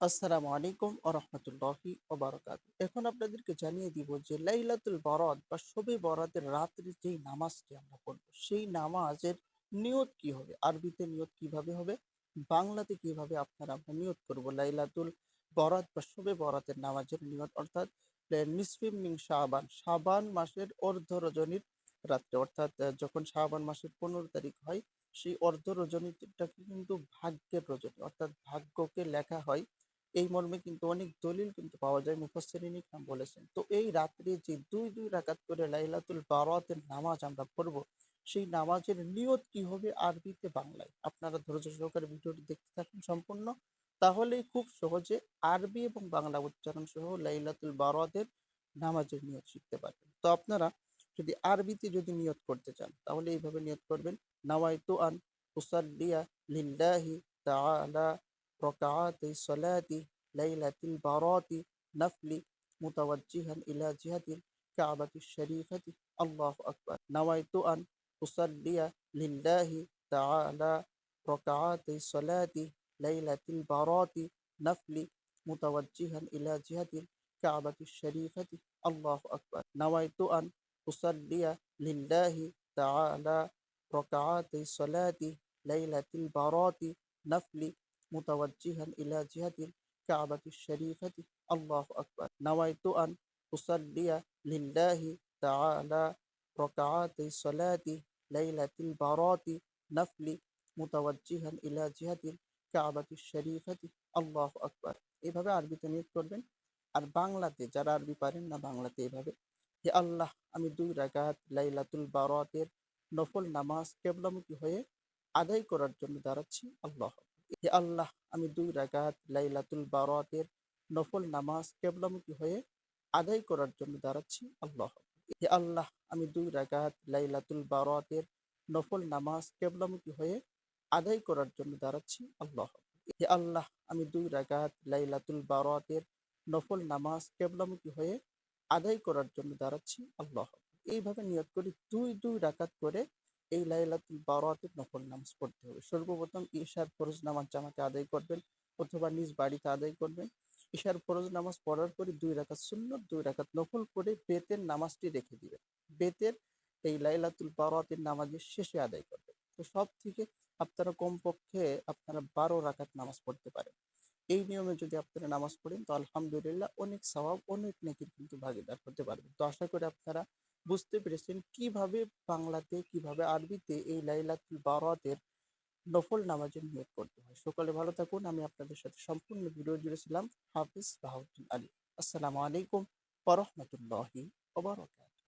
আসসালামু আলাইকুম ও রহমতুল্লাহি ওবারকাত এখন আপনাদেরকে জানিয়ে দিব যে, লাইলাতুল বরাত বা শবে বরাতের রাত্রে যেই নামাজটি আমরা পড়ব, সেই নামাজের নিয়ত কি হবে? আরবিতে নিয়ত কীভাবে হবে? বাংলাতে কীভাবে আপনারা আমরা নিয়ত করব? লাইলাতুল বরাত বা শবে বরাতের নামাজের নিয়ত, অর্থাৎ নিসফিম মিং শাবান শাবান মাসের অর্ধ রজনীর রাত্রে, অর্থাৎ যখন শাবান মাসের পনেরো তারিখ হয়, সেই অর্ধ রজনীটাকে কিন্তু ভাগ্যের রজনী, অর্থাৎ ভাগ্যকে লেখা হয় এই মর্মে কিন্তু অনেক দলিল কিন্তু পাওয়া যায়। মুফাসসিরিন ইকরাম বলেছেন, তো এই রাত্রে যে দুই দুই রাকাত করে লাইলাতুল বারাতের নামাজ আমরা পড়ব, সেই নামাজের নিয়ত কি হবে আরবিতে, বাংলায়? আপনারা ধৈর্য সহকারে ভিডিওটি দেখতে থাকুন সম্পূর্ণ। তাহলেই খুব সহজে আরবি এবং বাংলা উচ্চারণ সহ লাইলাতুল বারাতের নামাজের নিয়ত শিখতে পারবেন। তো আপনারা যদি আরবিতে যদি নিয়ত করতে চান, তাহলে এইভাবে নিয়ত করবেন নাওয়াইতু আন উসাল্লিয়া লিল্লাহি তাআলা ركعاتي صلاة ليلة البارات نفل متوجها إلى جهة الكعبة الشريفة. الله أكبر. نويت أن أصلي لله تعالى. ركعاتي صلاة ليلة البارات نفل متوجها إلى جهة الكعبة الشريفة. الله أكبر. نويت أن أصلي لله تعالى. ركعاتي صلاة ليلة البارات نفل মুতাওয়াজ্জিহান ইলা জিহাতিল কাবাতি শরীফাতি আল্লাহু আকবার নাওয়াইতু আন উসাল্লিয়া লিল্লাহি তাআলা রাকাআতি সালাতি লাইলাতিল বারাতি নাফলি মুতাওয়াজ্জিহান ইলা জিহাতিল কাবাতি শরীফাতি আল্লাহু আকবার এইভাবে আরবিতে নিয়োগ করবেন। আর বাংলাতে যারা আরবি পারেন না, বাংলাতে এভাবে। হে আল্লাহ, আমি দুই রাকাত লাইলাতুল বারাতের নফল নামাজ কেবলমুখী হয়ে আদায় করার জন্য দাঁড়াচ্ছি। আল্লাহ হে আল্লাহ, আমি দুই রাকাত লাইলাতুল বারাতের নফল নামাজ কেবলামুখী হয়ে আদায় করার জন্য দাঁড়াচ্ছি, আল্লাহ। হে আল্লাহ, আমি দুই রাকাত লাইলাতুল বারাতের নফল নামাজ কেবলামুখী হয়ে আদায় করার জন্য দাঁড়াচ্ছি, আল্লাহ। হে আল্লাহ, আমি দুই রাকাত লাইলাতুল বারাতের নফল নামাজ কেবলামুখী হয়ে আদায় করার জন্য দাঁড়াচ্ছি, আল্লাহ। এইভাবে নিয়ত করি, দুই দুই রাকাত করে এই লাইলাতুল বারাতের নফল নামাজ পড়তে হবে। সর্বপ্রথম ঈশার ফরজ নামাজ জামাতে আদায় করবেন অথবা নিজ বাড়িতে আদায় করবেন। ঈশার ফরজ নামাজ পড়ার পরে দুই রাকাত সুন্নত, দুই রাকাত নফল করে বেতের নামাজটি রেখে দিবেন। বেতের এই লাইলাতুল বারাতের নামাজের শেষে আদায় করবেন। তো সব থেকে আপনারা কমপক্ষে আপনারা বারো রাকাত নামাজ পড়তে পারেন। এই নিয়মে যদি আপনারা নামাজ পড়েন তো আলহামদুলিল্লাহ অনেক সওয়াব, অনেক নেকির কিন্তু ভাগিদার হতে পারবেন। তো আশা করি আপনারা বুঝতে পেরেছেন কীভাবে বাংলাতে, কীভাবে আরবিতে এই লাইলাতুল বারাতের নফল নামাজের নিয়োগ করতে হয়। সকালে ভালো থাকুন, আমি আপনাদের সাথে সম্পূর্ণ ভিডিও জুড়েছিলাম। হাফিজ বাহাউদ্দিন আলী। আসসালামু আলাইকুম ওরহমতুল্লাহি ওবরাকাত